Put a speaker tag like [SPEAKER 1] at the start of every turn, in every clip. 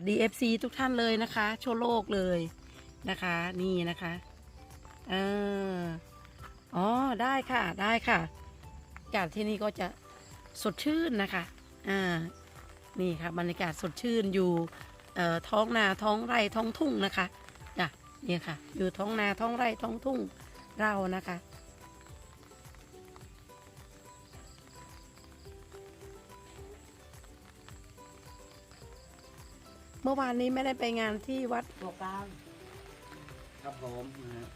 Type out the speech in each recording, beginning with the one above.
[SPEAKER 1] สวัสดี FC ทุกท่านเลยนะคะทั่วโลกเลยนะคะ นี่นะคะเอออ๋อได้ค่ะได้ค่ะอากาศที่นี่ก็จะสดชื่นนะคะอ่านี่ค่ะบรรยากาศสดชื่นอยู่เอ่อท้องนาท้องไร่ท้องทุ่งนะคะจ้ะนี่ค่ะ อยู่ท้องนาท้องไร่ท้องทุ่งเรานะคะ เมื่อวานนี้ไม่ได้ไปงานที่วัด
[SPEAKER 2] ตัวกลาง
[SPEAKER 3] ครับผมนะฮะ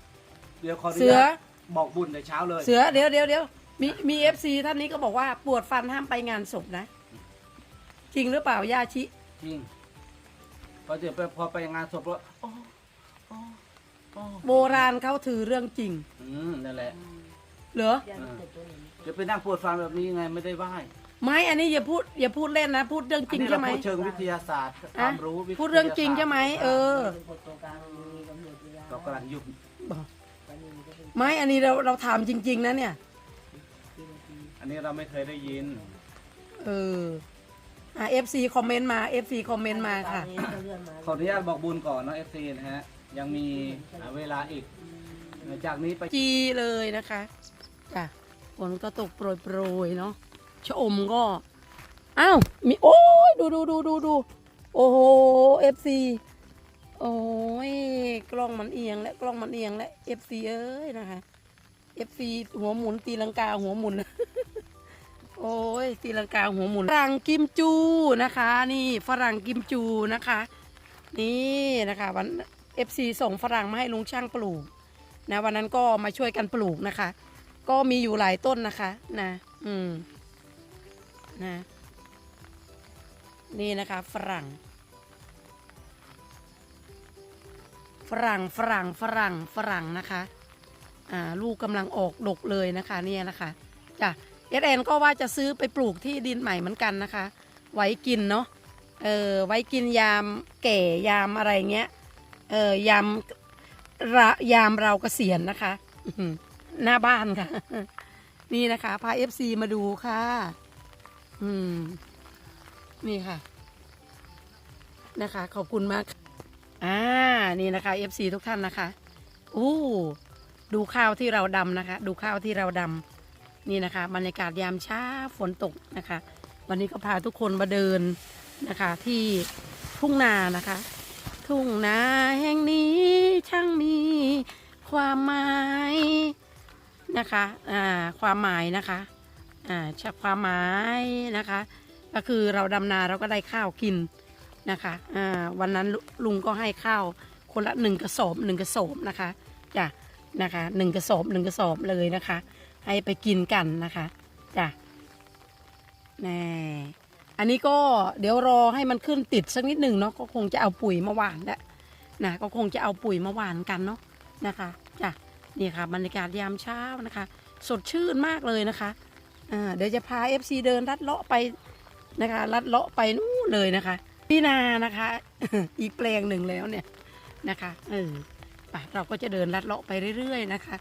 [SPEAKER 3] เดี๋ยวขออนุ
[SPEAKER 1] เสือ
[SPEAKER 3] ญาตบอกบุญในเช้าเลย
[SPEAKER 1] เสือเดี๋ยวเดี๋ยวเดี๋ยวมีมีเอฟซีท่านนี้ก็บอกว่าปวดฟันห้ามไปงานศพนะ จริงหรือเปล่ายาชิ
[SPEAKER 3] จริงพอเดี๋ยวไปพอไปงานศพแล้วโอ้โอ้โอ้
[SPEAKER 1] โบราณเขาถือเรื่องจริง
[SPEAKER 3] อืมนั่นแหละ
[SPEAKER 1] เหรอ
[SPEAKER 2] ยันเกิดตัวหนึ่ง
[SPEAKER 3] จะไปนั่งปวดฟันแบบนี้ไงไม่ได้ไหว้
[SPEAKER 1] ไม่อันนี้อย่าพูดอย่าพูดเล่นนะ พูดเรื่องจริง
[SPEAKER 3] อันนี้
[SPEAKER 1] ใช่ไหม
[SPEAKER 3] เราพูดเชิงวิทยาศาสตร์ความรู้วิทยาศาสต
[SPEAKER 1] พูดเรื่องจริงใช่ไหมเออ
[SPEAKER 2] เป็นคนตัวกลางมีกำหนดเวลา
[SPEAKER 3] เรากำลังยุบ
[SPEAKER 1] บอก
[SPEAKER 2] ตอนนี้ก็เป็น
[SPEAKER 1] ไม่อันนี้เราเราถามจริง ๆ นะเนี่ย
[SPEAKER 2] กี่นาที
[SPEAKER 3] อันนี้เราไม่เคยได้ยิน
[SPEAKER 1] เอออ่าเอฟซีคอมเมนต์มาเอฟซีคอมเมนต์มาค่ะ
[SPEAKER 2] ตอนนี้ก็เลื่อนมา
[SPEAKER 3] ขออนุญาตบอกบุญก่อนเนาะเอฟซีนะฮะ ยังมีเวลาอีก จากนี้ไป
[SPEAKER 1] จีเลยนะคะจ้ะฝนก็ตกโปรยๆเนาะ ชะอมก็ อ้าว มี โอ้ยดูดูดูดูดูโอ้โหเอฟซีโอ้ยกล้องมันเอียงและกล้องมันเอียงและเอฟซีเอ้ยนะคะเอฟซีหัวหมุนตีลังกาหัวหมุน โอ้ยตีลังกาหัวหมุนฝรั่งกิมจูนะคะ นี่ฝรั่งกิมจูนะคะ นี่นะคะวันเอฟซีส่งฝรั่งมาให้ลุงช่างปลูกนะวันนั้นก็มาช่วยกันปลูกนะคะ ก็มีอยู่หลายต้นนะคะ นะ อืม นะนี่นะคะฝรั่ง ฝรั่งฝรั่งฝรั่งฝรั่งนะคะอ่าลูกกำลังออกดกเลยนะคะเนี่ยนะคะจ้ะเอสแอนก็ว่าจะซื้อไปปลูกที่ดินใหม่เหมือนกันนะคะ ไว้กินเนาะเออไว้กินยามแก่ยามอะไรเงี้ยเออยามระยามเราเกษียณนะคะหน้าบ้านค่ะ นี่นะคะพาเอฟซีมาดูค่ะ อืม นี่ค่ะ นะคะ ขอบคุณมาก อ่า นี่นะคะเอฟซีทุกท่านนะคะอู้ดูข้าวที่เราดำนะคะ ดูข้าวที่เราดำนี่นะคะบรรยากาศยามเช้าฝนตกนะคะ วันนี้ก็พาทุกคนมาเดินนะคะ ที่ทุ่งนานะคะ ทุ่งนาแห่งนี้ช่างมีความหมายนะคะ อ่า ความหมายนะคะ อ่าชักความหมายนะคะ ก็คือเราดำนาเราก็ได้ข้าวกินนะคะอ่าวันนั้นลุงก็ให้ข้าวคนละหนึ่งกระสอบหนึ่งกระสอบนะคะจ้ะนะคะหนึ่งกระสอบหนึ่งกระสอบเลยนะคะ ให้ไปกินกันนะคะจ้ะแน่อันนี้ก็เดี๋ยวรอให้มันขึ้นติดสักนิดหนึ่งเนาะก็คงจะเอาปุ๋ยมาหว่านแล้วนะก็คงจะเอาปุ๋ยมาหว่านกันเนาะนะคะจ้ะนี่ค่ะบรรยากาศยามเช้านะคะ สดชื่นมากเลยนะคะ อ่าเดี๋ยวจะพา FC เดินลัดเลาะไปนะคะลัดเลาะไปนู่นเลยนะคะพี่นานะคะ อีกแปลงหนึ่งแล้วเนี่ยนะคะเออไปเราก็จะเดินลัดเลาะไปเรื่อยๆนะคะ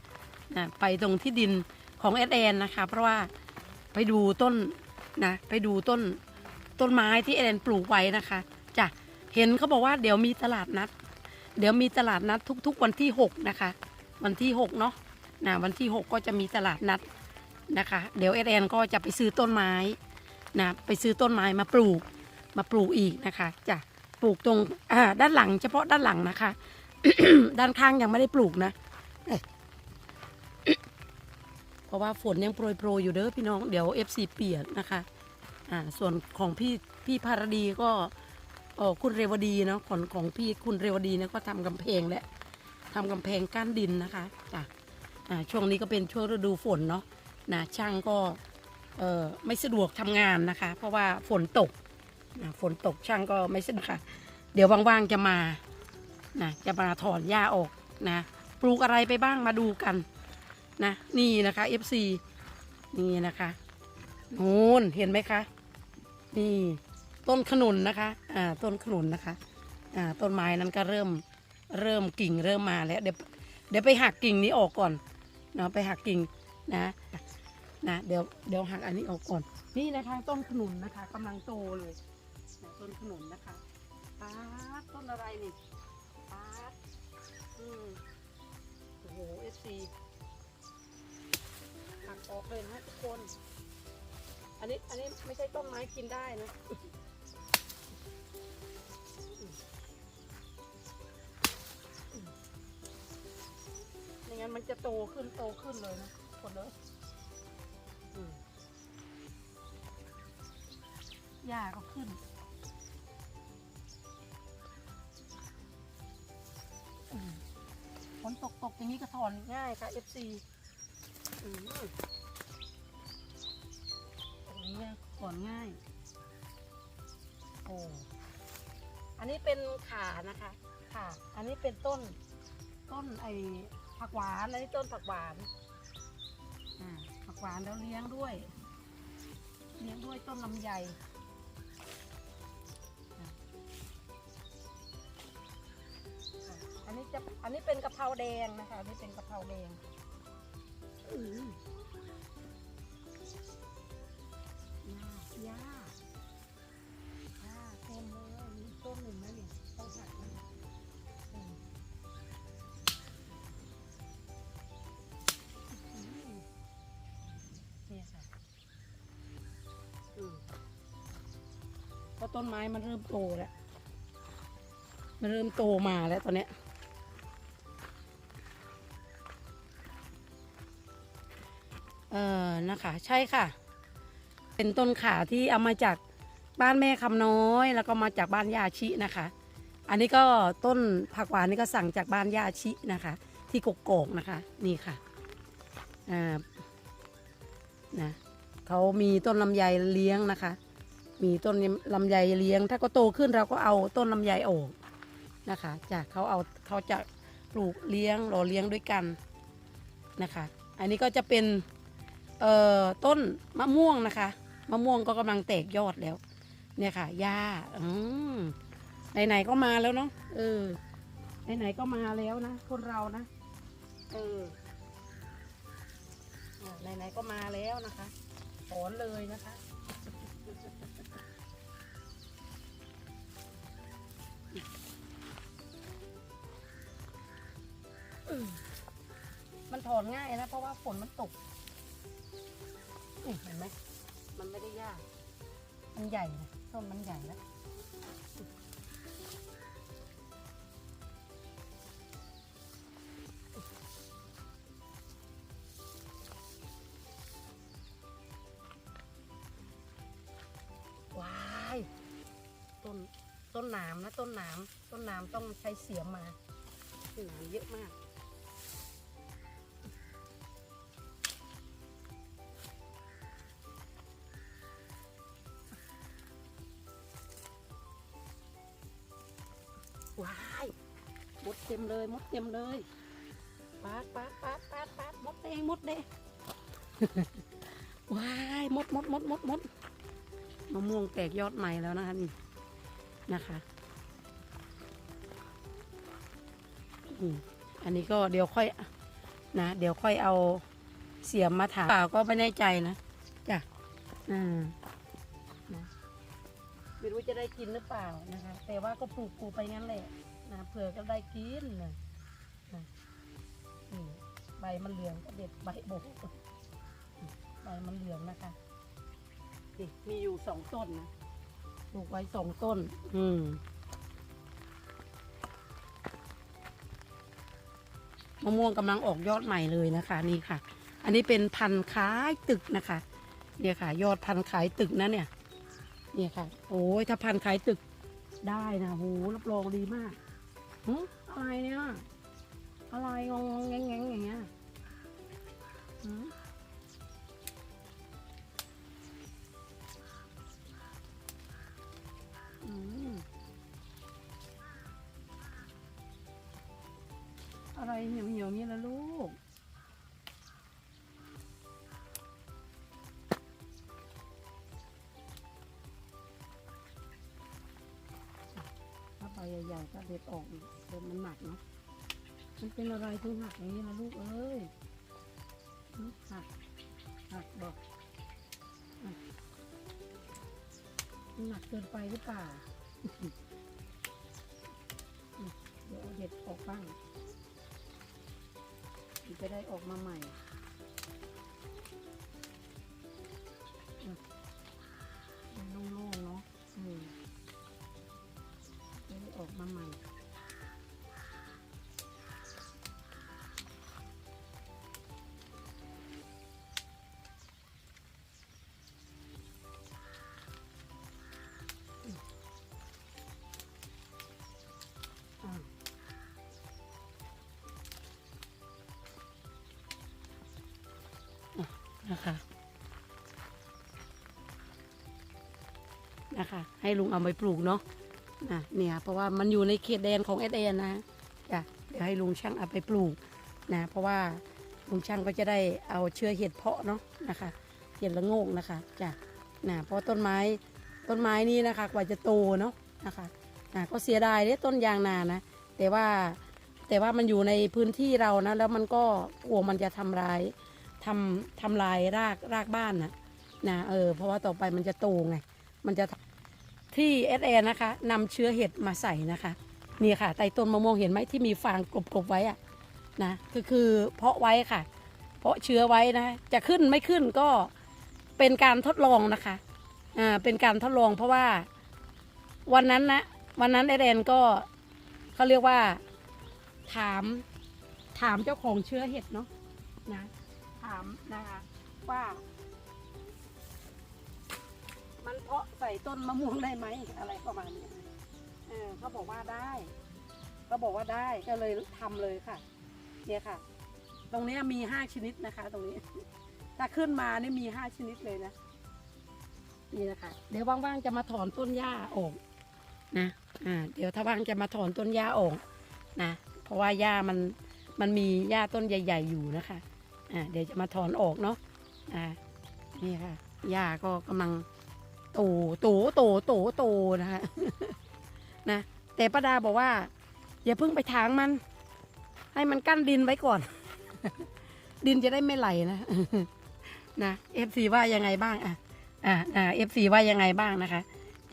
[SPEAKER 1] นะไปตรงที่ดินของแอดแอนนะคะ เพราะว่าไปดูต้นนะไปดูต้นต้นไม้ที่เอเลนปลูกไว้นะคะจ้ะเห็นเขาบอกว่าเดี๋ยวมีตลาดนัด เดี๋ยวมีตลาดนัดทุก ๆ วันที่ 6 นะคะ วันที่ 6 เนาะนะวันที่ 6 ก็จะมีตลาดนัด นะคะ เดี๋ยวเอเลนก็จะไปซื้อต้นไม้นะไปซื้อต้นไม้มาปลูกมาปลูกอีกนะคะจะปลูกตรงด้านหลังเฉพาะด้านหลังนะคะ ด้านข้างยังไม่ได้ปลูกนะ เพราะว่าฝนยังโปรยๆอยู่เด้อพี่น้องเดี๋ยว FC เปียกนะคะอ่าส่วนของพี่พี่ภารดีก็ออคุณเรวดีเนาะของของพี่คุณเรวดีเนี่ยก็ทำกำแพงและทำกำแพงกั้นดินนะคะจ้ะอ่าช่วงนี้ก็เป็นช่วงฤดูฝนเนาะ นะช่างก็ไม่สะดวกทำงานนะคะ เพราะว่าฝนตกนะฝนตกช่างก็ไม่สะดวกค่ะ เดี๋ยวว่างๆจะมานะจะมาถอนหญ้าออกนะปลูกอะไรไปบ้างมาดูกันนะนี่นะคะ FC นี่นะคะนู่นเห็นไหมคะ นี่ต้นขนุนนะคะอ่าต้นขนุนนะคะอ่าต้นไม้นั้นก็เริ่มเริ่มกิ่งเริ่มมาแล้วเดี๋ยวเดี๋ยวไปหักกิ่งนี้ออกก่อนเนาะไปหักกิ่งนะ นะเดี๋ยวเดี๋ยวหักอันนี้ออกก่อน นี่นะคะต้นขนุนนะคะกำลังโตเลยนะต้นขนุนนะคะป้านี่ปาดอืมโอ้โหเอฟซีหักออกเลยนะทุกคน อันนี้อันนี้ไม่ใช่ต้นไม้กินได้นะไม่งั้นมันจะโตขึ้นโตขึ้นเลยนะคนเลย หญ้าก็ขึ้น ฝนตกตกอย่างนี้ก็ถอนง่ายค่ะ FC อืมตรงนี้ถอนง่าย โอ้ อันนี้เป็นขานะคะ ค่ะ อันนี้เป็นต้น ต้นไอผักหวานอันนี้ต้นผักหวาน อ่า หวานแล้วเลี้ยงด้วย เลี้ยงด้วยต้นลำไยอันนี้จะอันนี้เป็นกะเพราแดงนะคะอันนี้เป็นกะเพราแดง ต้นไม้มันเริ่มโตแล้ว มันเริ่มโตมาแล้วตอนเนี้ย เออนะคะ ใช่ค่ะ เป็นต้นขาที่เอามาจากบ้านแม่คำน้อย แล้วก็มาจากบ้านยาชินะคะ อันนี้ก็ต้นผักหวานนี่ก็สั่งจากบ้านยาชินะคะ ที่กกอกนะคะ นี่ค่ะอ่านะเขามีต้นลำไยเลี้ยงนะคะ มีต้นลำไยเลี้ยง ถ้าก็โตขึ้นเราก็เอาต้นลำไยออกนะคะจากเขาเอาเขาจะปลูกเลี้ยงหล่อเลี้ยงด้วยกันนะคะ อันนี้ก็จะเป็นเอ่อต้นมะม่วงนะคะมะม่วงก็กำลังแตกยอดแล้ว เนี่ยค่ะหญ้าอืมไหนๆก็มาแล้วเนาะเออไหนๆก็มาแล้วนะคนเรานะเออไหนๆก็มาแล้วนะคะถอนเลยนะคะ อนง่ายนะเพราะว่าฝนมันตกนี่เห็นไหมมันไม่ได้ยาก มันใหญ่นะต้นมันใหญ่แล้วว้ายต้นต้นหนามนะต้นหนามต้นหนามต้องใช้เสียมมาหนามเยอะมาก ว้ายมดเต็มเลยมดเต็มเลยปาดปาดปาดปาดปาดมดแดงมดแดงว้ายมดมดมดมดมดมะม่วงแตกยอดใหม่แล้วนะคะนี่นะคะอันนี้ก็เดี๋ยวค่อยนะเดี๋ยวค่อยเอาเสียมมาถามเปล่าก็ไม่แน่ใจนะจ้ะอ่านะ ไม่รู้จะได้กินหรือเปล่านะคะ แต่ว่าก็ปลูกปลูกไปงั้นแหละนะเผื่อก็ได้กินนะนะนี่ใบมันเหลืองก็เด็ดใบโบกใบมันเหลืองนะคะนี่มีอยู่สองต้นนะปลูกไว้สองต้น อืมมะม่วงกำลังออกยอดใหม่เลยนะคะนี่ค่ะ อันนี้เป็นพันธุ์คล้ายตึกนะคะ เนี่ยค่ะ ยอดพันธุ์ขายตึกนะเนี่ย เนี่ยค่ะ โอ้ยถ้าพันขายตึกได้นะโหรับรองดีมากหึอะไรเนี่ยอะไรงงงแงงแงงอย่างเงี้ยหึอืมอะไรเหี่ยวเหี่ยวนี่ละลูก ใบใหญ่ๆก็เด็ดออกเดี๋ยวมันหนักเนาะมันเป็นอะไรถึงหักอย่างนี้นะลูกเอ้ยหักหักบอกมันหนักเกินไปหรือเปล่าเดี๋ยวเด็ดออกบ้างมันจะได้ออกมาใหม่โล่ง มาใหม่นะคะนะคะ ให้ลุงเอาไปปลูกเนาะ นะเนี่ยเพราะว่ามันอยู่ในเขตแดนของเอสเนะจ้ะเดี๋ยวให้ลุงช่างเอาไปปลูกนะเพราะว่าลุงช่างก็จะได้เอาเชื้อเห็ดเพาะเนาะนะคะเห็ดละโงกนะคะจ้ะนะเพราะต้นไม้ต้นไม้นี้นะคะกว่าจะโตเนาะนะคะอะก็เสียดายเด้ต้นยางนานะ แต่ว่าแต่ว่ามันอยู่ในพื้นที่เรานะแล้วมันก็กลัวมันจะทำลายทำทำลายรากรากบ้านนะนะเออเพราะว่าต่อไปมันจะโตไงมันจะ ที่เอสเอนะคะนำเชื้อเห็ดมาใส่นะคะ นี่ค่ะใต้ต้นมะม่วงเห็นไหมที่มีฟางกลบๆไว้อะนะก็คือเพาะไว้ค่ะ เพาะเชื้อไว้นะ จะขึ้นไม่ขึ้นก็เป็นการทดลองนะคะอ่าเป็นการทดลองเพราะว่าวันนั้นนะวันนั้นเอเดนก็เขาเรียกว่าถามถามเจ้าของเชื้อเห็ดเนาะนะถามนะคะว่า มันเพาะใส่ต้นมะม่วงได้ไหมอะไรประมาณนี้เออเขาบอกว่าได้เขาบอกว่าได้ก็เลยทำเลยค่ะ เนี่ยค่ะ ตรงนี้มีห้าชนิดนะคะ ตรงนี้ถ้าขึ้นมานี่มีห้าชนิดเลยนะนี่นะคะ เดี๋ยวว่างๆจะมาถอนต้นหญ้าออกนะอ่าเดี๋ยวถ้าว่างจะมาถอนต้นหญ้าออกนะเพราะว่าหญ้ามันมันมีหญ้าต้นใหญ่ ๆ อยู่นะคะอ่าเดี๋ยวจะมาถอนออกเนาะอ่านี่ค่ะหญ้าก็กำลัง ตโตโตโตโตนะคะนะแต่ป้าดาบอกว่า อย่าเพิ่งไปถางมัน ให้มันกั้นดินไว้ก่อน ดินจะได้ไม่ไหลนะนะเอฟซีว่ายังไงบ้างอะอ่าอ่าเอฟซีว่ายังไงบ้างนะคะ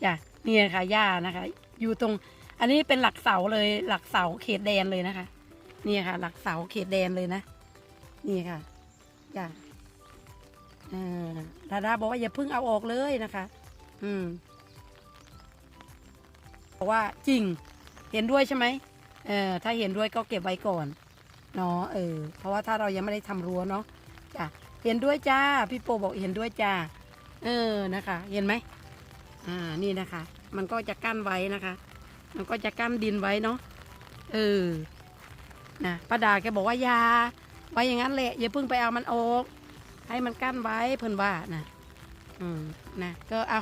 [SPEAKER 1] จ้ะนี่ค่ะหญ้านะคะ อยู่ตรง อันนี้เป็นหลักเสาเลย หลักเสาเขตแดนเลยนะคะ นี่ค่ะ หลักเสาเขตแดนเลยนะ นี่ค่ะจ้ะเออดาดาบอกว่าอย่าเพิ่งเอาออกเลยนะคะ อืมบอกว่าจริง เห็นด้วยใช่ไหมเออถ้าเห็นด้วยก็เก็บไว้ก่อนเนาะเออ เพราะว่าถ้าเรายังไม่ได้ทำรั้วเนาะจ้ะเห็นด้วยจ้า พี่โปบอกเห็นด้วยจ้า เออนะคะ เห็นไหมอ่านี่นะคะ มันก็จะกั้นไว้นะคะ มันก็จะกั้นดินไว้เนาะเออนะป้าดาแกบอกว่ายาไว้อย่างนั้นแหละอย่าเพิ่งไปเอามันออก ให้มันกั้นไว้เพิ่นว่านะอืมนะก็เอา